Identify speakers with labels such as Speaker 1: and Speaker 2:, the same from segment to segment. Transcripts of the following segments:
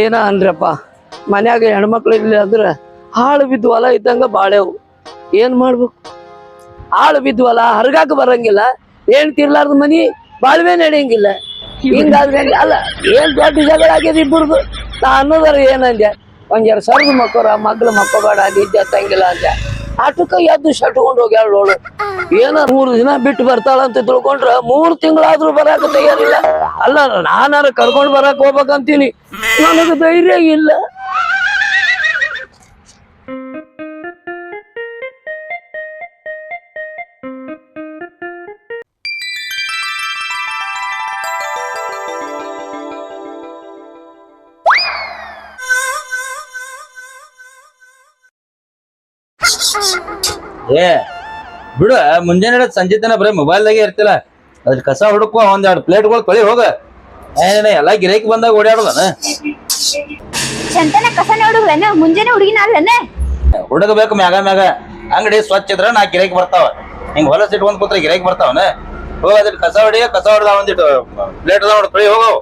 Speaker 1: ಏನ ಅನ್ರಪ್ಪ ಮನ್ಯಾಗ ಹೆಣ್ಮಕ್ಳು ಇರ್ಲಿ ಅಂದ್ರೆ ಹಾಳು ಬಿದ್ದು ಹೊಲ ಇದ್ದಂಗ ಬಾಳೆವು ಏನ್ ಮಾಡ್ಬೇಕು? ಹಾಳು ಬಿದ್ದು ಹೊಲ ಹರ್ಗಾಕ ಬರಂಗಿಲ್ಲ. ಏನ್ ತಿರ್ಲಾರ್ದ ಮನಿ ಬಾಳ್ವೆ ನಡೆಯಂಗಿಲ್ಲ. ಹಿಂಗಾದ್ರೆ ಹೆಂಗೆ? ಅಲ್ಲ, ಏನ್ ದೊಡ್ಡ ಜಗಳ ಆಗ್ಯದ ಇಬ್ಬರದು? ನಾ ಅನ್ನೋದಾರ ಏನಂದೆ? ಒಂದ್ ಎರಡು ಸರ್ದು ಮಕ್ಕೋರ ಮಗ್ಳು ಮಕ್ಕೋಬೇಡ, ನಿದ್ದೆ ಹತ್ತಂಗಿಲ್ಲ ಅಂದೆ. ಆಟಕ್ಕ ಎದ್ದು ಶಟ್ಕೊಂಡು ಹೋಗ್ಯಾಳ ನೋಡು. ಏನ ಮೂರು ದಿನ ಬಿಟ್ಟು ಬರ್ತಾಳ ಅಂತ ತಿಳ್ಕೊಂಡ್ರ ಮೂರ್ ತಿಂಗಳಾದ್ರೂ ಬರಾಕ ತಯಾರಿಲ್ಲ. ಅಲ್ಲ, ನಾನಾರ ಕರ್ಕೊಂಡ್ ಬರಾಕ್ ಹೋಗ್ಬೇಕಂತೀನಿ. ನನಗೆ ಧೈರ್ಯ ಇಲ್ಲ.
Speaker 2: ಏ ಬಿಡು ಮುಂಜಾನೆ ಸಂಜೆ ತನ ಬರೀ ಮೊಬೈಲ್ದಾಗೆ ಇರ್ತಿಲ್ಲ. ಅದ್ರ ಕಸ ಹುಡುಕುವ ಒಂದೆರಡು ಪ್ಲೇಟ್ಗಳು ತೊಳಿ ಹೋಗ. ಏನ ಎಲ್ಲಾ ಗಿರಾಕಿ ಬಂದಾಗ ಓಡಾಡೋದನ
Speaker 3: ಚಂತನ ಕಸ ನೋಡುಗ್ಲೇನ ಮುಂಜಾನೆ ಹುಡುಗಿನ ಅಲ್ಲನ
Speaker 2: ಹುಡುಗಬೇಕು ಮ್ಯಾಗ ಮ್ಯಾಗ. ಅಂಗಡಿ ಸ್ವಚ್ಛ ಇದ್ರ ನಾ ಗಿರಾಕಿ ಬರ್ತಾವ. ಹಿಂಗ್ ಹೊಲಸ್ ಇಟ್ಕೊಂಡ್ ಕೂತ್ರೆ ಗಿರಾಕಿ ಬರ್ತಾವನ? ಹೋಗ ಅದ್ರ ಕಸ ಹೊಡಿ ಕಸ ಹೊಡೆದ ಒಂದಿಟ್ಟು ಪ್ಲೇಟ್ ಅದಾವ ಕಳಿ ತೊಳಿ ಹೋಗವು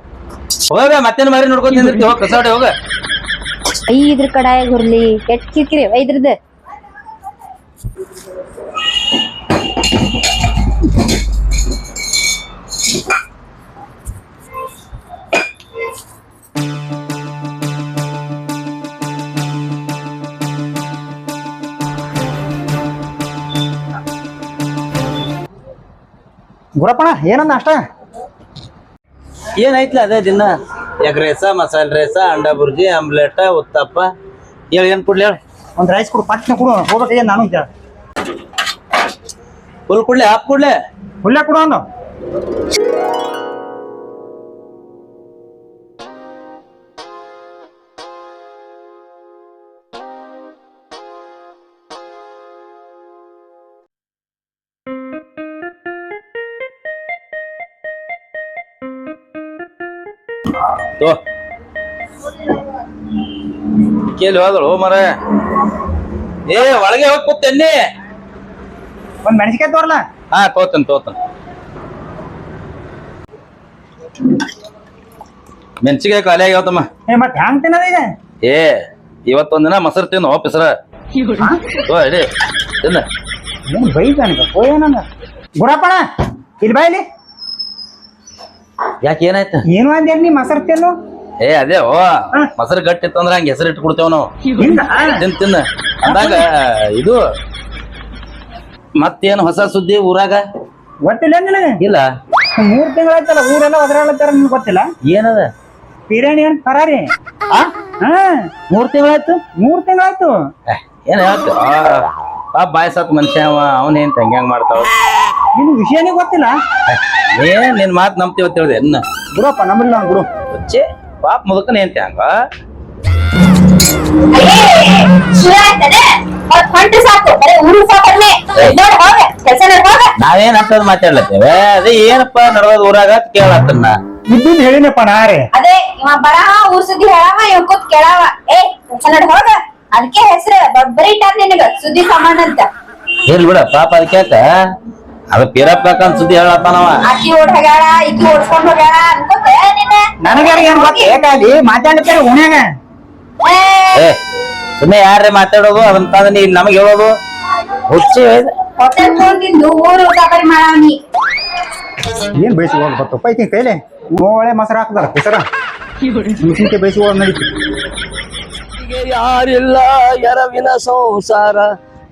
Speaker 2: ಹೋಗ ಮತ್ತೇನ್ ಮಾರಿ ನೋಡ್ಕೊಂಡ್ ಹೋಗ ಕಸ ಹೊಡೆ ಹೋಗ.
Speaker 3: ಐದ್ರ ಕಡಾಯ ಹುರ್ಲಿ ಕೆಟ್ಟ ಕಿರಿಕಿರಿ ಐದ್ರದ್.
Speaker 4: ಗುರಪ್ಪಣ ಏನಂದ ಅಷ್ಟ?
Speaker 2: ಏನೈತ್ಲ ಅದೇ ದಿನ? ಎಗ್ ರೇಸ ಮಸಾಲೆ ರೇಸ ಅಂಡಾ ಬುರ್ಜಿ ಆಮ್ಲೆಟ್ ಉತ್ತಪ್ಪ. ಹೇಳಿ ಏನ್ ಕೊಡ್ಲಿ ಹೇಳಿ?
Speaker 4: ಒಂದ್ ರೈಸ್ ಕೊಡು ಪಟ್ನೆ ಕೊಡು ಹೋಗ್ಬೇಕು ನಾನು ಅಂತ
Speaker 2: ಫುಲ್ ಕೊಡ್ಲಿ ಹಾಪ್ ಕೊಡ್ಲೆ.
Speaker 4: ಹುಲ್ಲೆ ಕೊಡು ಅಂದು
Speaker 2: ಕೇಳಿ ಹೋದಳು ಮರ. ಏ ಒಳಗೆ ಹೋಗಿ ಕೂತೇನಿ
Speaker 4: ಒಂದ್ ಮೆಣಸಿಕಾಯಿ ತೋರ್ಲ?
Speaker 2: ಹಾ ತೋತನ್ ತೋತನ್. ಮೆಣಸಿಕಾಯಿ ಖಾಲಿ ಆಗ್ಯಾವತಮ್ಮ
Speaker 4: ಏ ಮತ್ ಹ್ಯಾಂಗ್ ತಿನ್ನದ ಈಗ?
Speaker 2: ಏ ಇವತ್ತೊಂದಿನ ಮೊಸರು ತಿನ್ನು ಪಿಸರ ತೋ ಇಡಿ ತಿನ್ನ.
Speaker 4: ಏನ್ ಬೈತಾನಿಗ ಏನಂದ ಗುರಪ್ಪಣ ಇಲ್ಲಿ ಬಾ ಇಲ್ಲಿ.
Speaker 2: ಯಾಕೆ ಏನಾಯ್ತು?
Speaker 4: ಏನು ಅಂದ್ಯಾರ ನೀ ಮೊಸರು ತಿನ್ನು?
Speaker 2: ಏ ಅದೇ ಓ ಮೊಸರು ಗಟ್ಟಿ ಇತ್ತಂದ್ರ ಹಂಗ ಹೆಸರು ಇಟ್ಟು ಕೊಡ್ತೇವ್ ನಾವು. ತಿನ್ ತಿನ್ನ. ಅಂದಾಗ ಇದು ಮತ್ತೇನು ಹೊಸ ಸುದ್ದಿ ಊರಾಗ
Speaker 4: ಗೊತ್ತಿಲ್ಲ ನಿನಗೆ
Speaker 2: ಇಲ್ಲ
Speaker 4: ಮೂರ್ ತಿಂಗಳಾಯ್ತಲ್ಲ ಊರೆಲ್ಲ ಒದರಾಳತ್ತಾರ ನಿಮ್ಗೆ ಗೊತ್ತಿಲ್ಲ
Speaker 2: ಏನದ
Speaker 4: ಬಿರಿಯಾನಿ ಏನ್ ಪರಾರಿ
Speaker 2: ಆ
Speaker 4: ಹಾ
Speaker 2: ಮೂರ್ ತಿಂಗಳಾಯ್ತು
Speaker 4: ಮೂರ್ ತಿಂಗಳಾಯ್ತು
Speaker 2: ಏ, ಏನ್ ಹೇಳ್ತು ಪಾಪ ಬಾಯ್ ಸತ್ ಮನುಷ್ಯ ಅವ ಅವನ್ ಏನ್ ಹೆಂಗ್ ಮಾಡ್ತಾವ
Speaker 4: ನಿನ್ ವಿಷಯನೇ ಗೊತ್ತಿಲ್ಲ
Speaker 2: ಏನ್ ನಿನ್ ಮಾತ್ ನಂಬ್ತೀವ ತಿಳಿದೆ ಎನ್ನ
Speaker 4: ನಂಬಿಲ್ಲ ನಮ್ಮಲ್ಲ ಗುರು
Speaker 2: ಹುಚ್ಚೆ ಪಾಪ ಮುದುಕನ ಏನ್ ಹಂಗ
Speaker 3: ಹೊಂಟು ಸಾಕು ಬರೀ ಊರು ಸಾಕನ್ನೇ ನೋಡ್ ಹೋಗ ಕೆಲ್ಸ ಹೋಗ.
Speaker 2: ನಾವೇನ್ ಅಂತದ್ ಮಾತಾಡ್ಲತ್ತೇವೆ? ಅದೇ ಏನಪ್ಪ ನಡ್ದದ ಊರಾಗ ಕೇಳತ್ತನ್ನ
Speaker 4: ಇದ್ದಿದ್ ಹೇಳಿನಪ್ಪ ನಾರೇ
Speaker 3: ಅದೇ ಇವ ಬರಹ ಊರ್ ಸುದ್ದಿ ಹೇಳವ ಇವ ಕೂತ್ ಕೇಳವ. ಏ ಕೆಲ್ಸ ನೋಡ್ ಹೋಗ. ಅದಕ್ಕೆ ಹೆಸರು ಬರೀ ಇಟ್ಟಾರ ನಿನಗ ಸುದ್ದಿ ಸಾಮಾನ್ ಅಂತ.
Speaker 2: ಇರ್ಲಿ ಬಿಡ ಪಾಪ ಕೇಳ್ತ ಅದ ಪೀರಪ್ಪ ಅಂತ ಸುದ್ದಿ ಹೇಳತ್ತಾನವ
Speaker 3: ಆಕಿ ಓಡ್ ಹೋಗ್ಯಾಳ ಇಕ್ಕಿ ಓಡ್ಸ್ಕೊಂಡ್ ಹೋಗ್ಯಾಳ ಅನ್ಕೋತ ನಿನ್ನ?
Speaker 4: ನನಗಾರ ಏನ್ ಗೊತ್ತ ಏಕಾಗಿ ಮಾತಾಡ್ತಾರೆ ಉಣ್ಯಾಗ?
Speaker 3: ಏ
Speaker 2: ಸುಮ್ಮನೆ ಯಾರೇ ಮಾತಾಡೋದು? ಅದನ್ನ ತಂದ ನೀ ನಮಗ್ ಹೇಳೋದು? ಹುಚ್ಚಿ
Speaker 3: ಹೋಟೆಲ್ ತಗೊಂಡಿದ್ದು ಊರು
Speaker 4: ಏನ್ ಬಯಸಿ ಹೋಗಿ ಬರ್ತಪ್ಪ ಕೈಲೆ ಮೋಳೆ ಒಳ್ಳೆ ಮೊಸರು ಹಾಕ್ದಾರ ಹೆಸರ ಮೆಣಸಿನ್ಕಾಯಿ ಬಯಸಿ ಹೋಗಿ ನಡೀತಿ
Speaker 1: ಯಾರಿಲ್ಲ ಎರವಿನ ಸಂಸಾರ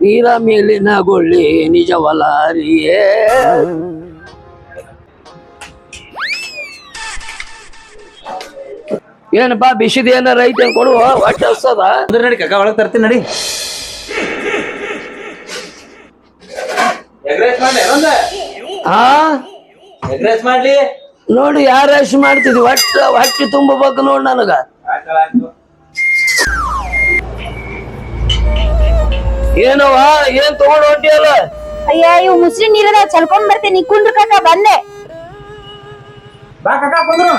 Speaker 1: ನೀರ ಮೇಲಿನ ಗೊಳ್ಳಿ ನಿಜವಲಾರಿಯೇ ಏನಪ್ಪಾ ಬಿಸಿದ ಏನಾರ ಐತೆ ಕೊಡು ಹೊಟ್ಟೆ ಹಸ್ತದ
Speaker 2: ಅಂದ್ರೆ ನಡಿ ಕಕ್ಕ ಒಳಗ್ ತರ್ತೀನಿ ನಡಿ. ಮಾಡ್ಲಿ
Speaker 1: ಹಾ?
Speaker 2: ಎಗ್ರೆಸ್ ಮಾಡ್ಲಿ.
Speaker 1: ನೋಡಿ ಯಾರ ಅಷ್ಟು ಮಾಡ್ತಿದ್ವಿ ಹೊಟ್ಟೆ ಹೊಟ್ಟೆ ತುಂಬಬೇಕು ನೋಡ್ ನನಗ. ಏನವ ಏನ್ ತಗೊಂಡ್ ಹೊಟ್ಟಿಯಲ್ಲ
Speaker 3: ಅಯ್ಯ ಇವ್ ಮುಸ್ಲಿಂ ನೀರದ ಚಲ್ಕೊಂಡ್ ಬರ್ತೇನೆ. ಕುಂದ್ರ ಕಕ್ಕ ಬಂದೆ.
Speaker 4: ಬಾ ಕಕ್ಕ ಬಂದ್ರು.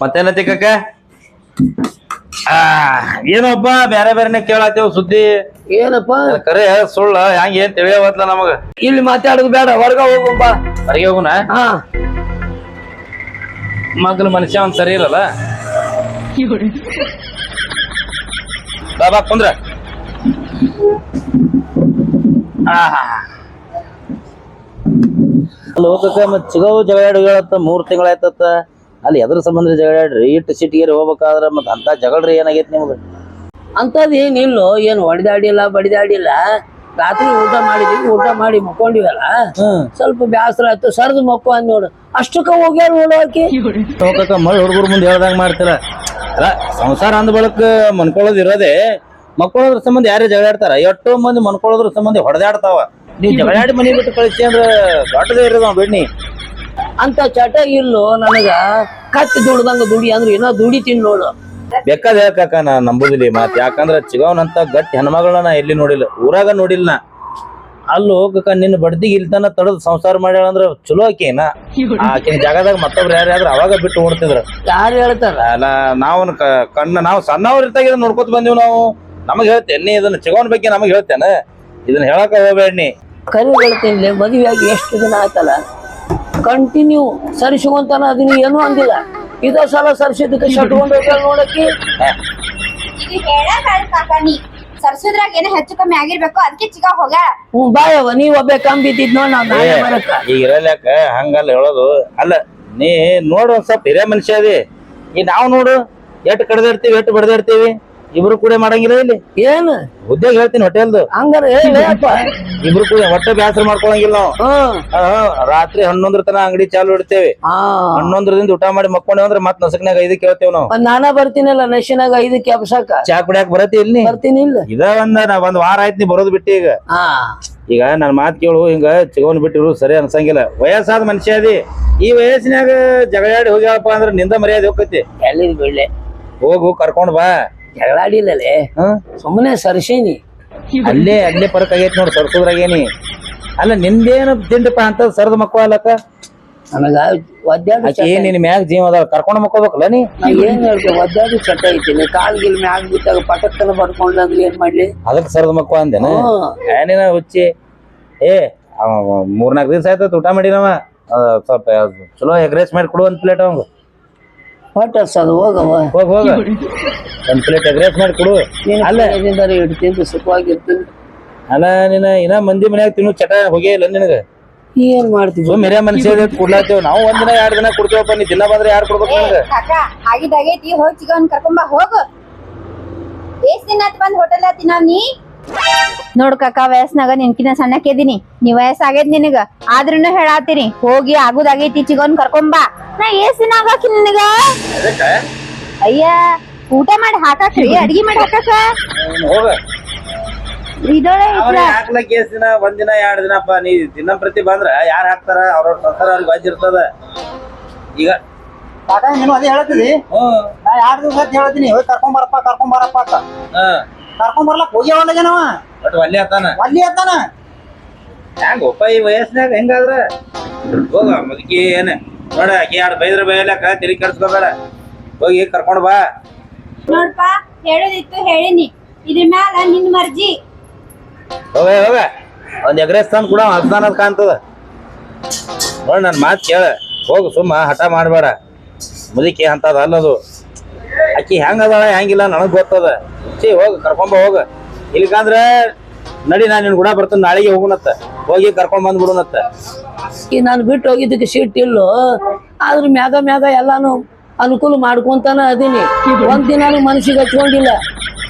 Speaker 2: ಮತ್ತೇನತಿ ಕಕ್ಕ ಏನೋಪ್ಪ ಬ್ಯಾರೆ ಬೇರೆನೆ ಕೇಳತ್ತೇವ್ ಸುದ್ದಿ.
Speaker 1: ಏನಪ್ಪ?
Speaker 2: ಕರೆ ಸುಳ್ಳ ಹಂಗ ಏನ್ ತಿಳಿಯವತ್ಲ ನಮಗ?
Speaker 1: ಇಲ್ಲಿ ಮಾತಾಡೋದು ಬೇಡ ಹೊರಗ ಹೋಗಪ್ಪ
Speaker 2: ಹೊರಗೆ ಹೋಗುನ?
Speaker 1: ಹಾ.
Speaker 2: ಮಗನ ಮನುಷ್ಯ ಒಂದ್ ಸರಿ ಇರಲ್ಲ? ಬಾಬಾ ಕುಂದ್ರ. ಆಹಾ. ಅಲ್ಲಿ ಹೋಗಕ್ಕ ಮತ್ ಚಿಗವು ಜಗಳಾಡಿ ಹೇಳತ್ತ ಮೂರ್ ತಿಂಗಳಾಯ್ತತ್ತ. ಅಲ್ಲಿ ಎದ್ರ ಸಂಬಂಧ ಜಗಳಾಡ್ರಿ ಇಟ್ಟು ಸಿಟಿಗೇರಿ ಹೋಗ್ಬೇಕಾದ್ರ ಮತ್ತೆ ಅಂತ ಜಗಳ್ರಿ ಏನಾಗೈತಿ ನಿಮ್ದು
Speaker 1: ಅಂತದ್ ಏನಿಲ್ಲ ಏನು ಹೊಡೆದಾಡಿಲ್ಲ ಬಡಿದಾಡಿಲ್ಲ. ರಾತ್ರಿ ಊಟ ಮಾಡಿದೀವಿ ಊಟ ಮಾಡಿ ಮಕ್ಕೊಂಡಿವಲ್ಲ ಸ್ವಲ್ಪ ಬ್ಯಾಸರ ಆಯ್ತು ಸರ್ದು ಮಕ್ಕೊ ಅಂದ್ ನೋಡು. ಅಷ್ಟಕ್ಕ ಹೋಗ್ಯಾರ ನೋಡು ಆಕಿ.
Speaker 2: ಮಳ್ ಹುಡುಗರು ಮುಂದೆ ಹೇಳ್ದಂಗ ಮಾಡ್ತೀರ ಅಲ್ಲ ಸಂಸಾರ ಅಂದ ಬಳಕ ಮನ್ಕೊಳ್ಳೋದು ಇರೋದೇ ಮಕ್ಕಳೋದ್ರ ಸಂಬಂಧ ಯಾರೇ ಜಗಳಾಡ್ತಾರ ಎಷ್ಟೋ ಮಂದಿ ಮನ್ಕೊಳ್ಳೋದ್ರ ಸಂಬಂಧ ಹೊಡೆದಾಡ್ತಾವ. ನೀವು ಜಗಳಾಡಿ ಮನಿ ಬಿಟ್ಟು ಕಳಿಸಿ ಅಂದ್ರೆ ದೊಡ್ಡದೇ ಇರೋದು ಬಿಡ್ನಿ.
Speaker 1: ಅಂತ ಚಟ ಇಲ್ಲೋ ನನಗ. ಕಟ್ ದುಡ್ದಂಗ ದುಡಿ ಅಂದ್ರೆ ಏನೋ ದುಡಿತೀನಿ ನೋಡು.
Speaker 2: ಬೇಕಾದ ಯಾಕ ನಾ ನಂಬುದಿಲ್ಲ ಮಾತು. ಯಾಕಂದ್ರ ಚಿಗವನಂತ ಗಟ್ಟಿ ಹೆಣ್ಮಗಳನ್ನ ನಾ ಎಲ್ಲಿ ನೋಡಿಲ್ಲ. ಊರಾಗ ನೋಡಿಲ್ಲ ನಾ. ಅಲ್ಲಿ ಹೋಗಕ್ಕ ನಿನ್ನ ಬಡ್ದಿಗೆ ಇಲ್ತನ ತಡದ್ ಸಂಸಾರ ಮಾಡ್ಯಾಳ ಅಂದ್ರ ಚಲೋ ಆಕಿನ ಆಕಿನ ಜಾಗದಾಗ ಮತ್ತೊಬ್ರು ಯಾರ್ಯಾದ್ರ ಅವಾಗ ಬಿಟ್ಟು ಓಡ್ತಿದ್ರ.
Speaker 1: ಯಾರು ಹೇಳ್ತಾರ?
Speaker 2: ಅಲ್ಲ ನಾವು ಕಣ್ಣ ನಾವು ಸಣ್ಣವ್ರ ಇರ್ತಾಗ ಇದನ್ನ ನೋಡ್ಕೊತ ಬಂದಿವ್ ನಾವು. ನಮಗ್ ಹೇಳ್ತೇನೆ ನೀ ಇದನ್ನ ಚಿಗವನ್ ಬಗ್ಗೆ ನಮಗ್ ಹೇಳ್ತೇನೆ. ಇದನ್ನ ಹೇಳಕ್ ಹೋಗ್ಬೇಡ ನೀ.
Speaker 1: ಕರಿ ಹೇಳ್ತೀನಿ ಮದುವೆ ಆಗಿ ಎಷ್ಟು ದಿನ ಆಯ್ತಲ್ಲ? ಕಂಟಿನ್ಯೂ ಸರಿಸುವಂತಾನ ಅದನ್ನ ಏನು ಅಂದಿಲ್ಲ. ಇದ ಸಲ ಸರಿಸಿದ್ದಕ್ಕೆ ಶಟ್ಕೊಂಡು ಹೋಗ್ಯಾಳ ನೋಡಕ್ಕಿ?
Speaker 3: ಸರ್ಸುದ್ರಾಗ ಏನೋ ಹೆಚ್ಚು ಕಮ್ಮಿ ಆಗಿರ್ಬೇಕು ಅದಕ್ಕೆ ಚಿಕ್ಕ ಹೋಗ.
Speaker 1: ಹ್ಞೂ ಬಾಯವ್ವ ನೀವ್ ಒಬ್ಬ ಕಂಬಿದ್ದಿದ್ ನೋಡ್ ನಾವ್ ನಾಳೆ ಬರಕ.
Speaker 2: ಈಗ ಇರಲ್ಯಾಕ ಹಂಗಲ್ಲ ಹೇಳೋದು. ಅಲ್ಲ ನೀ ನೋಡು ಒಂದ್ ಸ್ವಲ್ಪ ಹಿರಿಯ ಮನುಷ್ಯ ಅದಿ. ಈ ನಾವು ನೋಡು ಎಟ್ ಕಡ್ದಿರ್ತೀವಿ ಎಟ್ ಬಡ್ದಿರ್ತೀವಿ? ಇಬ್ರು ಕೂಡ ಮಾಡಂಗಿಲ್ಲ ಇಲ್ಲಿ?
Speaker 1: ಏನ್?
Speaker 2: ಉದ್ಯೋಗ ಹೇಳ್ತೀನಿ ಹೋಟೆಲ್ದು
Speaker 1: ಹಂಗಾರ ಹೇಳಪ್ಪ
Speaker 2: ಇಬ್ರು ಕೂಡ ಹೊಟ್ಟೆ ಬ್ಯಾಸರ ಮಾಡ್ಕೊಳಂಗಿಲ್ಲ ನಾವು. ರಾತ್ರಿ ಹನ್ನೊಂದ್ರ ತನ ಅಂಗಡಿ ಚಾಲು ಇಡ್ತೇವೆ.
Speaker 1: ಹಾ.
Speaker 2: ಹನ್ನೊಂದ್ರದಿಂದ ಊಟ ಮಾಡಿ ಮಕ್ಕೊಂಡೆ ಅಂದ್ರೆ ಮತ್ ನಸಕ್ನಾಗ ಐದಕ್ಕೆ ಕೇಳ್ತೇವ್ ನಾವು.
Speaker 1: ನಾನ ಬರ್ತೀನಲ್ಲ ನಶಿನಾಗ ಐದಕ್ಕೆ ಅಬ್ಸಕ
Speaker 2: ಚಾ ಕುಡಿಯಾಕ ಬರತಿ ಇಲ್ಲಿ
Speaker 1: ಬರ್ತೀನಿ ಇಲ್ಲ.
Speaker 2: ಇದ ಒಂದ್ ನಾ ಒಂದ್ ವಾರ ಆಯ್ತು ನೀ ಬರೋದು ಬಿಟ್ಟಿ ಈಗ. ಈಗ ನನ್ ಮಾತ್ ಕೇಳು ಹಿಂಗ ಚಿಗೋನ್ ಬಿಟ್ಟಿರು ಸರಿ ಅನ್ಸಂಗಿಲ್ಲ. ವಯಸ್ಸಾದ ಮನುಷ್ಯ ಅದಿ. ಈ ವಯಸ್ಸಿನಾಗ ಜಗಳಾಡಿ ಹೋಗ್ಯಾಳಪ್ಪ ಅಂದ್ರ ನಿಂದ ಮರ್ಯಾದೆ
Speaker 1: ಹೋಗ್ತೈತಿ. ಎಲ್ಲಿ
Speaker 2: ಹೋಗು ಕರ್ಕೊಂಡ್ ಬಾ.
Speaker 1: ಜಗಳಾಡಿಲ್ಲಲೆ ಸುಮ್ಮನೆ ಸರ್ಸೀನಿ.
Speaker 2: ಅಲ್ಲೇ ಅಲ್ಲೇ ಪರಕ್ ಆಗೈತಿ ನೋಡಿ ಸರ್ಸೋದ್ರಾಗೇನಿ. ಅಲ್ಲ ನಿಂದೇನು ತಿಂಡಪ್ಪ ಅಂತ ಸರದ ಮಕ್ಕಳ ಅಲ್ಲಕ್ಕ?
Speaker 1: ನನಗ ಒದ್ದಾಡಿ
Speaker 2: ಆಕಿ ನಿನ್ ಮ್ಯಾಗ ಜೀವ ಅದ ಕರ್ಕೊಂಡ್ ಮಕ್ಕೋಬೇಕಲ್ಲ ನೀ?
Speaker 1: ನಾ ಏನ್ ಒದ್ದಾಡಿ ಚಟ ನೀ ಕಾಲ್ ಗಿಲ್ ಮ್ಯಾಗ ಬಿದ್ದಾಗ ಪಟಕ್ಕನ ಬಡ್ಕೊಂಡ್ ಅಂದ್ರೆ ಏನ್ ಮಾಡ್ಲಿ?
Speaker 2: ಅದಕ್ಕೆ ಸರದ ಮಕ್ಕ ಅಂದೇನ?
Speaker 1: ಹ್ಮ್.
Speaker 2: ಏನೇನ ಹುಚ್ಚಿ? ಏ ಮೂರ್ನಾಲ್ಕು ದಿವಸ ಆಯ್ತು ಊಟ ಮಾಡಿನವ. ಆ, ಸ್ವಲ್ಪ ಚಲೋ ಎಗ್ ರೈಸ್ ಮಾಡಿ ಕೊಡು ಒಂದ್ ಪ್ಲೇಟ್ ಅವಂಗ.
Speaker 1: ಹೊಟ್ಟ ಅದು ಹೋಗವ
Speaker 2: ಹೋಗ ಹೋಗ. ಒಂದ್ ಪ್ಲೇಟ್ ಮಾಡಿ ಕೊಡು.
Speaker 1: ನೀನು
Speaker 2: ಅಲ್ಲ.
Speaker 1: ಅಲ್ಲ ತಿಂದು ಸುಖವಾಗಿರ್ತೀನಿ.
Speaker 2: ಅಲ್ಲ ನಿನ್ನ ಇನ್ನ ಮಂದಿ ಮನ್ಯಾಗ ತಿನ್ನು ಚಟ ಹೋಗೇ ಇಲ್ಲ ನಿನಗ.
Speaker 1: ಏನ್ ಮಾಡ್ತೀವಿ?
Speaker 2: ಸುಮ್ ಹಿರಿಯ ಮನುಷ್ಯ ಕೊಡ್ಲಾತೇವ್ ನಾವು ಒಂದ್ ದಿನ ಎರಡ್ ದಿನ ಕೊಡ್ತೇವಪ್ಪ ನೀ ದಿನ ಬಂದ್ರೆ ಯಾರು ಕೊಡ್ಬೇಕು ನನಗ?
Speaker 3: ಕಾಕ ಆಗಿದಾಗೈತಿ ಹೋಗಿ ಚಿಕನ್ ಕರ್ಕೊಂಬ ಹೋಗು. ಎಷ್ಟ್ ದಿನ ಆತ್ ಬಂದ್ ಹೋಟೆಲ್ ತಿನ್ನಾವ್ ನೀ. ನೋಡ್ ಕಾಕ ವಯಸ್ನಾಗ ನಿನ್ಕಿನ ಸಣ್ಣಕ್ಕಿದೀನಿ ನೀ ವಯಸ್ಸಾಗೈತ್ ನಿನಗ. ಆದ್ರೂನು ಹೇಳಾತೀನಿ ಹೋಗಿ ಆಗುದಾಗೈತಿ ಚಿಗವನ್ ಕರ್ಕೊಂಬಾ ನಾ ಏಸಿನ ದಿನ ಆಗಾಕಿ ನಿನಗ ಅಯ್ಯ ಊಟ ಮಾಡಿ ಹಾಕಾಕ್ರಿ ಅಡ್ಗಿ ಮಾಡಿ ಹಾಕಾಕ.
Speaker 2: ಒಂದಿನ
Speaker 3: ಇದೊಳೆ
Speaker 2: ಅವ್ರ ಹಾಕ್ಲಕ್ ಎಷ್ಟ್ ದಿನ ಒಂದ್ ದಿನ ಎರಡ್ ದಿನಪ್ಪ ನೀ ದಿನ ಪ್ರತಿ ಬಂದ್ರ ಯಾರ್ ಹಾಕ್ತಾರ? ಅವ್ರವ್ರ ಸಂಸಾರ ಅವ್ರಿಗೆ ವಜ್ಜ ಇರ್ತದ ಈಗ
Speaker 4: ಕಾಕ ನೀನು ಅದೇ ನಾ ದಿವಸ ಅಂತ ಹೇಳ್ತೀನಿ ಹೋಗಿ ಕರ್ಕೊಂಡ್ ಬರಪ್ಪ ಕರ್ಕೊಂಡ್ ಬರಪ್ಪ ಅಂತ.
Speaker 2: ಹಾ.
Speaker 4: ಕರ್ಕೊಂಡ್ ಬರ್ಲಕ್ ಹೋಗಿ ಜನವ
Speaker 2: ಒಟ್ ಒಲ್ಲೆ ಆತಾನ
Speaker 4: ಅಲ್ಲಿ ಅತ್ತಾನ?
Speaker 2: ಹೆಂಗಪ್ಪ ಈ ವಯಸ್ಸಿನಾಗ ಹೆಂಗಾದ್ರ? ಹೋಗ ಮುದುಕಿ ಏನ? ನೋಡ ಆಕಿ ಎರಡು ಬೈದ್ರ ಬೈಲಕ್ಕ ತಿರುಗಿ ಕೆಡ್ಸ್ಕೋಬೇಡ ಹೋಗಿ ಕರ್ಕೊಂಡ್ ಬಾ.
Speaker 3: ನೋಡ್ಪ ಹೇಳೋದಿತ್ತು ಹೇಳಿನಿ. ಇದ್ರ ಮ್ಯಾಲ ನಿನ್ ಮರ್ಜಿ.
Speaker 2: ಹೋಗ ಹೋಗ. ಒಂದ್ ಎಗ್ರೆಸ್ ತಂದ್ ಕೂಡ ಹಸ್ದಾನದ್ ಕಾಣ್ತದ. ನೋಡ್ ನನ್ ಮಾತು ಕೇಳ. ಹೋಗು ಸುಮ್ಮ ಹಠ ಮಾಡ್ಬೇಡ. ಮುದುಕಿ ಅಂತದ ಅಲ್ಲದು. ಆಕಿ ಹೆಂಗದಾಳ ಹೆಂಗಿಲ್ಲ ನನಗ್ ಗೊತ್ತದ. ಛೀ ಹೋಗ ಕರ್ಕೊಂಬ ಹೋಗ. ಇಲ್ಕಂದ್ರ ನಡಿ ನಾನು ನಿನ್ ಕೂಡ ಬರ್ತೇನೆ ನಾಳೆಗೆ ಹೋಗುನತ್ತ. ಹೋಗಿ ಕರ್ಕೊಂಡ್ ಬಂದ್ಬಿಡುನತ್ತ
Speaker 1: ಈ ನಾನು ಬಿಟ್ಟು ಹೋಗಿದ್ದಕ್ಕೆ ಸೀಟ್ ಇಲ್ಲ? ಆದ್ರ ಮ್ಯಾಗ ಮ್ಯಾಗ ಎಲ್ಲಾನು ಅನುಕೂಲ ಮಾಡ್ಕೊಂತಾನ ಅದೀನಿ. ಒಂದ್ ದಿನ ಮನಸ್ಸಿಗೆ ಹಚ್ಕೊಂಡಿಲ್ಲ.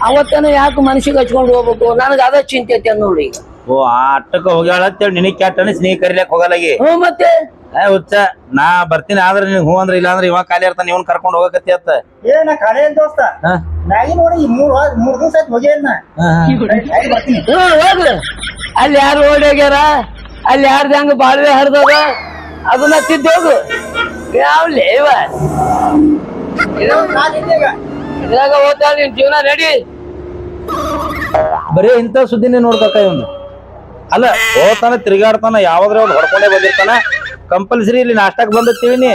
Speaker 1: ಅವತ್ತನ ಯಾಕೆ ಮನಸ್ಸಿಗೆ ಹಚ್ಕೊಂಡು ಹೋಗ್ಬೇಕು? ನನಗೆ ಅದ ಚಿಂತೆ ಐತೆ ನೋಡಿ
Speaker 2: ಓ ಆ ಅಟ್ಟಕ್ಕ ಹೋಗ್ಯಾಳ ಅಂತೇಳಿ ನಿನಗೆ ಕ್ಯಾಟನ ಸ್ನೇಹ ಕರಿಲಕ್ ಹೋಗಲಾಗಿ
Speaker 1: ಹ್ಞೂ ಮತ್ತೆ?
Speaker 2: ಏ ಹುಚ್ಚ ನಾ ಬರ್ತೀನಿ ಆದ್ರೆ ನಿನ್ ಹೂ ಅಂದ್ರೆ ಇಲ್ಲ ಅಂದ್ರೆ ಇವಾಗ ಖಾಲಿ ಇರ್ತಾನೆ ಇವನ್ ಕರ್ಕೊಂಡ್ ಹೋಗಕತ್ತಿ ಅತ್ತ.
Speaker 4: ಏನ ಖಾಲಿ ಏನ್ ದೋಸ್ತ?
Speaker 2: ಹಾ?
Speaker 4: ಮ್ಯಾಗಿ ನೋಡಿ ಈ ಮೂರ್ ವಾರ- ಮೂರ್ ದಿವಸ ಆಯ್ತು ಹೋಗಿ. ಬರ್ತೀನಿ.
Speaker 1: ಹೋಗ್ಲಿ. ಅಲ್ಲಿ ಯಾರು ಓಡೋಗ್ಯಾರ ಅಲ್ಲಿ ಯಾರ್ದು ಹೆಂಗ ಬಾಳ್ವೆ ಹರಿದದ? ಅದನ್ನ ತಿದ್ದು ಹೋಗು. ಯಾವ ಇವ? ಇದ್ರಾಗ ಹೋಗ್ತಾಳ ನಿನ್ ಜೀವನ ರೆಡಿ
Speaker 2: ಬರೀ ಇಂಥ ಸುದ್ದಿನೇ ನೋಡ್ಬೇಕ ಇವನು. ಅಲ್ಲ ಹೋಗ್ತಾನ ತಿರ್ಗಾಡ್ತಾನ ಯಾವ್ದ್ರ ಅವ್ನು ಹೊಡ್ಕೊಂಡೇ ಬಂದಿರ್ತಾನ. ಕಂಪಲ್ಸರಿ ಇಲ್ಲಿ ನಾಷ್ಟಾಕ್ ಬಂದಿರ್ತೀವಿ ನೀ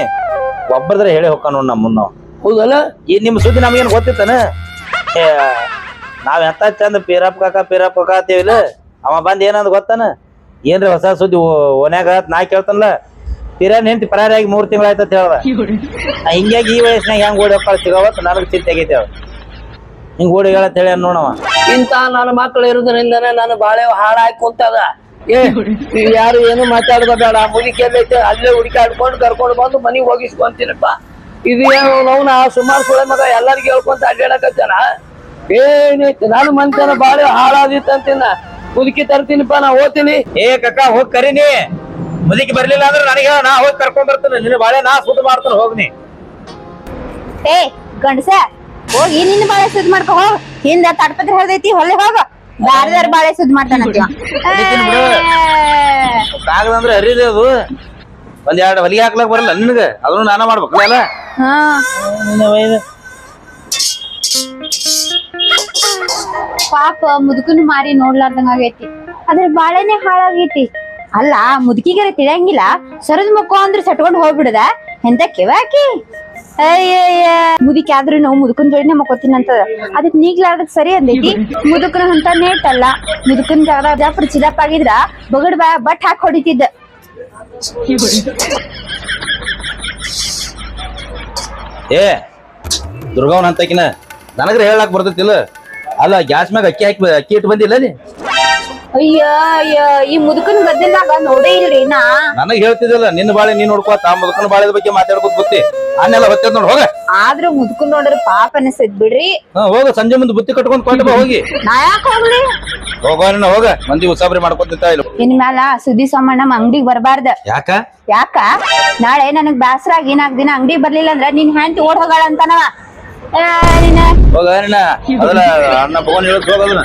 Speaker 2: ಒಬ್ಬರದ್ರೆ ಹೇಳಿ ಹೋಗ ನೋಡ್ ನಮ್ಮನ್ನು. ಮುನ್ನ
Speaker 1: ಹೌದಲ್ಲ?
Speaker 2: ಈ ನಿಮ್ ಸುದ್ದಿ ನಮ್ಗೇನು ಗೊತ್ತಿತ್ತನ? ನಾವ್ ಎಂತ ಚಂದ ಪೀರಪ್ಪ ಕಾಕ ಪೀರಪ್ಪ ಕಾಕ ಅಂತೀವಿಲ್ಲ. ಅವ ಬಂದ್ ಏನಂದ್ ಗೊತ್ತಾನ? ಏನ್ರಿ ಹೊಸ ಸುದ್ದಿ ಒನ್ಯಾಗ ಓನ್ಯಾಗ ನಾ ಕೇಳ್ತಾನಲ್ಲ. ಪಿರಾನ್ ಹೆಂಡತಿ ಪರಾರಿಯಾಗಿ ಮೂರ್ ತಿಂಗಳಾಯ್ತು ಅಂತ ಹೇಳ್ದ. ನಾ ಹಿಂಗಾಗಿ ಈ ವಯಸ್ಸಿನಾಗ ಹೆಂಗ್ ಓಡಿ ಹೋಗ್ತಾಳ ಸಿಗವತ್? ನನಗ್ ಚಿಂತೆ ಆಗೈತೆ ಅವ ಹಿಂಗ್ ಓಡಿ ಹೇಳತ್ ಹೇಳಿ ನೋಡವ
Speaker 1: ಇಂತ ನನ್ನ ಮಕ್ಕಳು ಇರೋದ್ರಿಂದನೇ ನಾನು ಬಾಳೆ ಹಾಳಾಗಿ ಕುಂತದ. ಏ ನೀವ್ ಯಾರು ಏನು ಮಾತಾಡ್ಕೋಬೇಡ ಮುಗಿ ಎಲ್ಲೈತೆ ಅಲ್ಲೇ ಹುಡುಕಾಡ್ಕೊಂಡು ಕರ್ಕೊಂಡು ಬಂದು ಮನಿಗ್ ಹೋಗಿಸ್ಕೊಂತೀನಪ್ಪ. ಇದು ಏನು ನೋವ್ನ ಸುಮಾರು ಸುಳೆ ಮಗ ಎಲ್ಲರಿಗೂ ಹೇಳ್ಕೊಂತ ಅಡ್ಡಾಡಕತ್ತಾನ ಏನೈತಿ ನಾನು ಮನ್ಸನ ಬಾಳೆ ಹಾಳಾದಿತ್ತಂತಿನ ಮುದುಕಿ ತರ್ತೀನಿಪ್ಪ ನಾ ಹೋಗ್ತೀನಿ.
Speaker 2: ಏ ಕಕ್ಕ ಹೋಗಿ ಕರೀನಿ. ಮುದುಕಿ ಬರ್ಲಿಲ್ಲ ಅಂದ್ರೆ ನನಗೆ ನಾ ಹೋಗಿ ಕರ್ಕೊಂಡ್ ಬರ್ತೀನಿ. ನಿನ್ನ ಬಾಳೆ ನಾ ಸುದ್ದು ಮಾಡ್ತಾನೆ ಹೋಗ್ನಿ.
Speaker 3: ಏ ಗಂಡಸ ಹೋಗಿ ನಿನ್ನ ಬಾಳೆ ಸುದ್ದು ಮಾಡ್ಕೊ ಹೋಗ್. ಹಿಂದೆ ತಡ್ಪತ್ರ ಹೇಳ್ದೈತಿ ಹೊಳ್ಳಿ ಹೋಗ. ಬ್ಯಾರ್ದಾರ್ ಬಾಳೆ ಸುದ್ದಿ ಮಾಡ್ತಾನಂತ
Speaker 2: ಕಾಗದಂದ್ರೆ ಹರಿದೆ ಅದು. ಒಂದ್ ಎರಡು ಹೊಲಿಗೆ ಹಾಕ್ಲಕ್ ಬರಲ್ಲ ನಿನಗ. ಅದನ್ನು ನಾನ ಮಾಡ್ಬೇಕಲ್ಲ
Speaker 3: ಹಾ. ಪಾಪ ಮುದುಕನ್ ಮಾರಿ ನೋಡ್ಲಾರ್ದಂಗ ಆಗೈತಿ. ಅದ್ರ ಬಾಳೆನೆ ಹಾಳಾಗೈತಿ. ಅಲ್ಲ ಮುದುಕಿಗರ ತಿಳಿಯಂಗಿಲ್ಲ. ಸರದ ಮುಖ ಅಂದ್ರೆ ಸಟ್ಕೊಂಡ್ ಹೋಗ್ಬಿಡದ. ಎಂತ ಕಿವಾಕಿ? ಮುದುಕಿ ಆದ್ರೂ ನಾವು, ಮುದುಕನ್ ಜೋಡಿನೇ ಮಕ್ಕೋತೀನಿ ಅಂತ ಅದಕ್ ನೀಗ್ಲಾರ್ದಕ್ ಸರಿ ಅಂದೈತಿ. ಮುದುಕನ ಅಂತ ನೇಟ್ ಅಲ್ಲ ಮುದುಕನ್ ಜಾಗ ಜಾಫರ್ ಚಿದಪ್ಪ ಆಗಿದ್ರ ಬಗಡ್ ಬಾ, ಬಟ್ ಹಾಕಿ ಹೊಡಿತಿದ್ದ.
Speaker 2: ಏ, ದುರ್ಗವನ್ ಅಂತಕಿನ. ನನಗ್ರ ಹೇಳಕ್ ಬರ್ತೈತಿಲ್ಲ. ಅಲ್ಲ, ಗ್ಯಾಸ್ ಮ್ಯಾಗ ಅಕ್ಕಿ ಹಾಕಿ ಅಕ್ಕಿ ಇಟ್ಟು ಬಂದಿಲ್ಲ ನೀ?
Speaker 3: ಅಯ್ಯ ಅಯ್ಯ ಈ ಮುದುಕನ್ ಗದ್ದೆನಾಗ ನೋಡೇ ಇಲ್ರಿ ನಾ.
Speaker 2: ನನಗ್ ಹೇಳ್ತಿದ್ದಿಲ್ಲ ನಿನ್ನ ಬಾಳೆ ನೀನ್ ನೋಡ್ಕೋತ ತಾ ಮುದುಕನ ಬಾಳೆದ ಬಗ್ಗೆ ಮಾತಾಡ್ಕೊತ ಬುತ್ತಿ. ಅನ್ನೆಲ್ಲ ಹೊತ್ತೆ ನೋಡ್ ಹೋಗ.
Speaker 3: ಆದ್ರೂ ಮುದುಕನ್ ನೋಡ್ರಿ ಪಾಪ ಅನಿಸ್ತೈತ್ ಬಿಡ್ರಿ.
Speaker 2: ಹಾ ಹೋಗ ಸಂಜೆ ಮುಂದೆ ಬುತ್ತಿ ಕಟ್ಕೊಂಡ್ ಕೊಂಡು ಬಾ ಹೋಗಿ.
Speaker 3: ನಾ ಯಾಕೆ ಹೋಗ್ಲಿ?
Speaker 2: ಹೋಗೋಣ ಹೋಗ. ಮಂದಿ ಉಸಾಬ್ರಿ ಮಾಡ್ಕೊತ ಇಲ್ಲ.
Speaker 3: ಇನ್ ಮ್ಯಾಲ ಸುದ್ದಿ ಸೋಮಣ್ಣ ನಮ್ಮ ಅಂಗಡಿಗೆ ಬರಬಾರ್ದ.
Speaker 2: ಯಾಕ?
Speaker 3: ಯಾಕ? ನಾಳೆ ನನಗ್ ಬ್ಯಾಸರಾಗಿ ನಾಕ್ ದಿನ ಅಂಗಡಿ ಬರ್ಲಿಲ್ಲ ಅಂದ್ರ ನಿನ್ ಹ್ಯಾಂಡ್ ಓಡ್ ಹೋಗಳ ಅಂತನವ.
Speaker 2: ಹೋಗ ಅಣ್ಣ. ಅದಲ್ಲ ಅಣ್ಣ ಭಗವಾನ್ ಹೇಳಕ್ ಹೋಗೋದನ್ನ